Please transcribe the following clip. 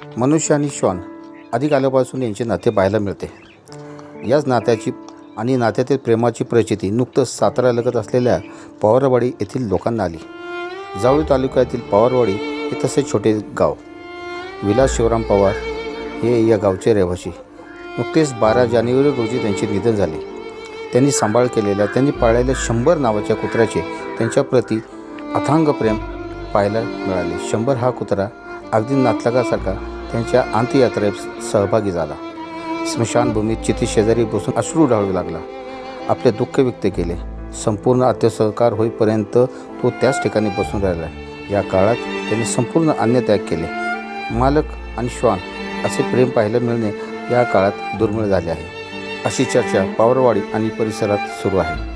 मनुष्य आणि श्वान अधिक आल्यापासून यांचे नाते पाहायला मिळते. याच नात्याची आणि नात्यातील प्रेमाची प्रचिती नुकतंच सातारा लगत असलेल्या पवारवाडी येथील लोकांना आली. जावळी तालुक्यातील पवारवाडी हे तसे छोटे गाव. विलास शिवराम पवार हे या गावचे रहिवासी. नुकतेच बारा जानेवारी रोजी त्यांचे निधन झाले. त्यांनी सांभाळ केलेल्या त्यांनी पाळलेल्या शंभर नावाच्या कुत्र्याचे त्यांच्याप्रती अथांग प्रेम पाहायला मिळाले. शंभर हा कुत्रा अगदी नातलगासारखा त्यांच्या अंत्ययात्रेत सहभागी झाला. स्मशानभूमीत चिती शेजारी बसून अश्रू ढाळू लागला. आपले दुःख व्यक्त केले. संपूर्ण अत्यसहकार होईपर्यंत तो त्याच ठिकाणी बसून राहिला या काळात त्यांनी संपूर्ण अन्नत्याग केले. मालक आणि श्वान असे प्रेम पाहायला मिळणे या काळात दुर्मिळ झाले आहे. अशी चर्चा पावरवाडी आणि परिसरात सुरू आहे.